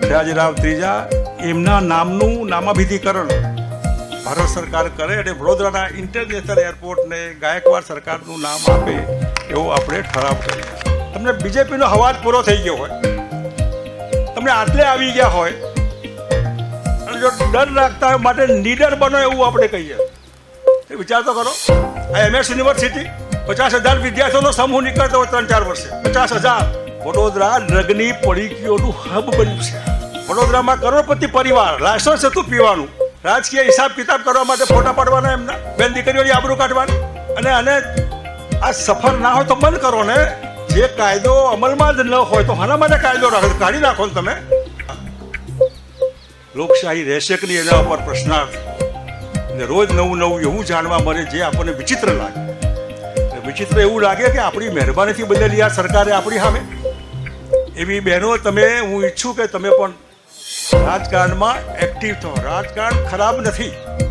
સયાજીરાવ ત્રીજા, એમના નામનું નામાભિધિકરણ ભારત સરકાર કરે અને વડોદરાના ઇન્ટરનેશનલ એરપોર્ટને ગાયકવાડ સરકારનું નામ આપે એવો આપણે ઠરાવ કરીએ તમને બીજેપીનો હવાજ પૂરો થઈ ગયો હોય, તમને આટલે આવી ગયા હોય, અને જો ડર રાખતા માટે નીડર બનો એવું આપણે કહીએ. એ વિચાર તો કરો, આ એમએસ યુનિવર્સિટી પચાસ હજાર વિદ્યાર્થીઓનો સમૂહ નીકળતો હોય ત્રણ ચાર વર્ષે, પચાસ હજાર. વડોદરા ડ્રગની પડીકીઓનું હબ બન્યું છે. વડોદરામાં કરોડપતિ પરિવાર લાયસન્સ હતું પીવાનું, રાજકીય હિસાબ કિતાબ કરવા માટે ફોટા પાડવાના એમના, બેન દીકરીઓની આબરૂ કાઢવાની. અને અને આ સફર ના હોય તો બંધ કરો ને, જે કાયદો અમલમાં જ ન હોય તો હાના માટે કાયદો કાઢી નાખો ને તમે. લોકશાહી રહેશે કે નહીં એના ઉપર પ્રશ્નાર્થ. ને રોજ નવું નવું એવું જાણવા મળે જે આપણને વિચિત્ર લાગે. વિચિત્ર એવું લાગે કે આપણી મહેરબાનીથી બદલેલી આ સરકારે આપણી સામે એવી બહેનો તમે હું ઈચ્છું કે તમે પણ રાજકારણમાં એક્ટિવ થો. રાજકારણ ખરાબ નથી.